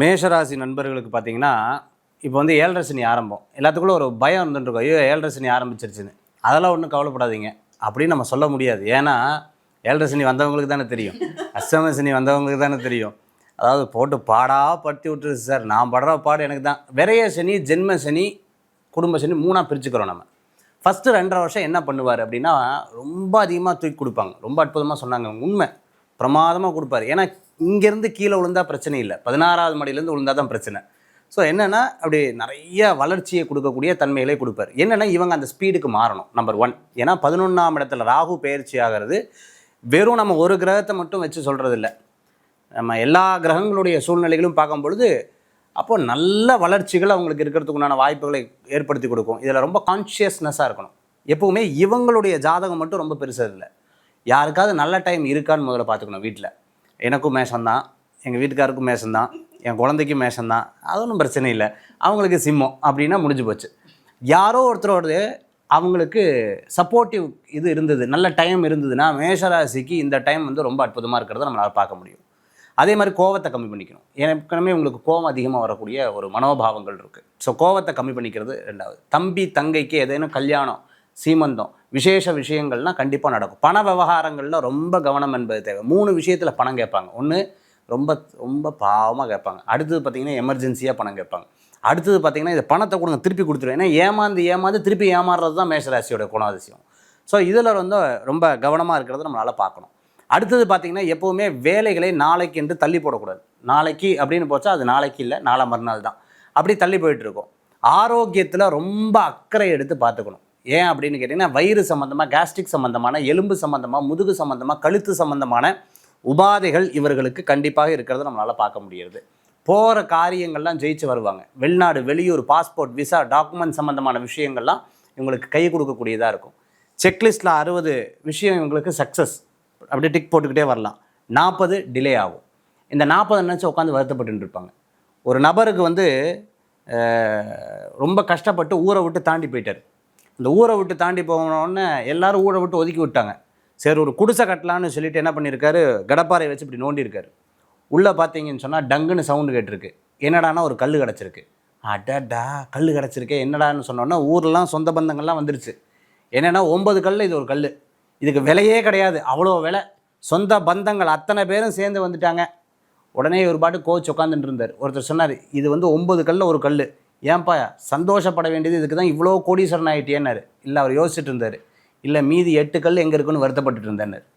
மேஷராசி நண்பர்களுக்கு பார்த்தீங்கன்னா இப்போ வந்து ஏழரசனி ஆரம்பம். எல்லாத்துக்குள்ள ஒரு பயம் இருந்துட்டுருக்கோம் ஐயோ ஏழரை ஆரம்பிச்சிருச்சுன்னு. அதெல்லாம் ஒன்றும் கவலைப்படாதீங்க. அப்படின்னு நம்ம சொல்ல முடியாது. ஏன்னா ஏழரசனி வந்தவங்களுக்கு தானே தெரியும். அஷ்டமசனி வந்தவங்களுக்கு தானே தெரியும். அதாவது போட்டு பாடாக படுத்தி விட்டுருச்சு சார். நான் படுற பாடு எனக்கு தான். விரைய சனி ஜென்ம சனி குடும்ப சனி மூணாக பிரிச்சுக்கிறோம் நம்ம. ஃபஸ்ட்டு ரெண்டரை வருஷம் என்ன பண்ணுவார் அப்படின்னா ரொம்ப அதிகமாக தூக்கி கொடுப்பாங்க. ரொம்ப அற்புதமாக சொன்னாங்க. உண்மை. பிரமாதமாக கொடுப்பாரு. ஏன்னா இங்கேருந்து கீழே விழுந்தா பிரச்சனை இல்லை. பதினாறாவது மடியிலேருந்து விழுந்தால் தான் பிரச்சனை. ஸோ என்னென்னா அப்படி நிறைய வளர்ச்சியை கொடுக்கக்கூடிய தன்மைகளை கொடுப்பார். என்னென்னா இவங்க அந்த ஸ்பீடுக்கு மாறணும் நம்பர் ஒன் ஏன்னா பதினொன்றாம் இடத்துல ராகு பயிற்சி ஆகிறது வெறும் நம்ம ஒரு கிரகத்தை மட்டும் வச்சு சொல்கிறது இல்லை நம்ம எல்லா கிரகங்களுடைய சூழ்நிலைகளும் பார்க்கும் பொழுது அப்போ நல்ல வளர்ச்சிகள் அவங்களுக்கு இருக்கிறதுக்கு உண்டான வாய்ப்புகளை ஏற்படுத்தி கொடுக்கும். இதில் ரொம்ப கான்ஷியஸ்னஸாக இருக்கணும். எப்போவுமே இவங்களுடைய ஜாதகம் மட்டும் ரொம்ப பெருசாக இல்லை யாருக்காவது நல்ல டைம் இருக்கான்னு முதல்ல பார்த்துக்கணும் வீட்டில் எனக்கும் மேஷம்தான் எங்கள் வீட்டுக்காருக்கும் மேஷம்தான் என் குழந்தைக்கும் மேஷம்தான். அது ஒன்றும் பிரச்சனை இல்லை. அவங்களுக்கு சிம்மம் அப்படின்னா முடிஞ்சு போச்சு. யாரோ ஒருத்தரோடது அவங்களுக்கு சப்போர்ட்டிவ் இது இருந்தது நல்ல டைம் இருந்ததுன்னா மேஷராசிக்கு இந்த டைம் வந்து ரொம்ப அற்புதமாக இருக்கிறத நம்மளால் பார்க்க முடியும். அதே மாதிரி கோவத்தை கம்மி பண்ணிக்கணும். ஏற்கனவே உங்களுக்கு கோவம் அதிகமாக வரக்கூடிய ஒரு மனோபாவங்கள் இருக்குது ஸோ கோவத்தை கம்மி பண்ணிக்கிறது ரெண்டாவது. தம்பி தங்கைக்கு ஏதேனும் கல்யாணம் சீமந்தம். விசேஷ விஷயங்கள்லாம் கண்டிப்பாக நடக்கும். பண விவகாரங்களில் ரொம்ப கவனம் என்பது தேவை. மூணு விஷயத்தில் பணம் கேட்பாங்க. ஒன்று ரொம்ப ரொம்ப பாவமாக கேட்பாங்க. அடுத்தது பார்த்திங்கன்னா எமர்ஜென்சியாக பணம் கேட்பாங்க. அடுத்தது பார்த்திங்கன்னா இந்த பணத்தை கொடுங்க திருப்பி கொடுத்துருவேன் ஏன்னா ஏமாந்து ஏமாந்து திருப்பி ஏமாறுறது தான் மேஷராசியோட குணாதிசயம். ஸோ இதில் வந்து ரொம்ப கவனமாக இருக்கிறத நம்மளால் பார்க்கணும். அடுத்தது பார்த்திங்கன்னா எப்போவுமே வேலைகளை நாளைக்கு என்று தள்ளி போடக்கூடாது. நாளைக்கு அப்படின்னு போச்சா அது நாளைக்கு இல்லை நாளை மறுநாள் தான். அப்படி தள்ளி போயிட்டுருக்கோம் ஆரோக்கியத்தில் ரொம்ப அக்கறை எடுத்து பார்த்துக்கணும். ஏன் அப்படின்னு கேட்டிங்கன்னா வயிறு சம்மந்தமாக கேஸ்ட்ரிக் சம்மந்தமான எலும்பு சம்மந்தமாக முதுகு சம்மந்தமாக கழுத்து சம்மந்தமான உபாதைகள் இவர்களுக்கு கண்டிப்பாக இருக்கிறத நம்மளால் பார்க்க முடியுது போகிற காரியங்கள்லாம் ஜெயிச்சு வருவாங்க. வெளிநாடு வெளியூர் பாஸ்போர்ட் விசா டாக்குமெண்ட் சம்மந்தமான விஷயங்கள்லாம் இவங்களுக்கு கை கொடுக்கக்கூடியதாக இருக்கும். செக்லிஸ்ட்டில் அறுபது விஷயம் இவங்களுக்கு சக்ஸஸ் அப்படியே டிக் போட்டுக்கிட்டே வரலாம். நாற்பது டிலே ஆகும். இந்த நாற்பது நினச்சி உட்காந்து வருத்தப்பட்டு இருப்பாங்க. ஒரு நபருக்கு வந்து ரொம்ப கஷ்டப்பட்டு ஊரை விட்டு தாண்டி போயிட்டார். இந்த ஊரை விட்டு தாண்டி போனோடனே எல்லாரும் ஊரை விட்டு ஒதுக்கி விட்டாங்க. சரி ஒரு குடிசை கட்டலான்னு சொல்லிட்டு என்ன பண்ணியிருக்காரு? கடப்பாறை வச்சு இப்படி நோண்டியிருக்காரு. உள்ளே பார்த்தீங்கன்னு சொன்னால் டங்குன்னு சவுண்டு கேட்டிருக்கு. என்னடான்னா ஒரு கல் கிடச்சிருக்கு. அடடா கல் கிடச்சிருக்கே என்னடான்னு சொன்னோன்னா ஊர்லாம் சொந்த பந்தங்கள்லாம் வந்துருச்சு. என்னென்னா ஒன்பது கல் இது ஒரு கல் இதுக்கு விலையே கிடையாது அவ்வளோ விலை. சொந்த பந்தங்கள் அத்தனை பேரும் சேர்ந்து வந்துட்டாங்க. உடனே ஒரு பாட்டு கோச் உட்காந்துட்டு இருந்தார். ஒருத்தர் சொன்னார் இது வந்து ஒன்பது கல்ல ஒரு கல் ஏன்பா சந்தோஷப்பட வேண்டியது இதுக்கு தான் இவ்வளோ கோடீஸ்வரன் ஆகிட்டேன்னாரு இல்லை அவர் யோசிச்சுட்டு இருந்தார். இல்லை மீதி எட்டு கல் எங்கே இருக்குன்னு வருத்தப்பட்டுட்டு இருந்தார்.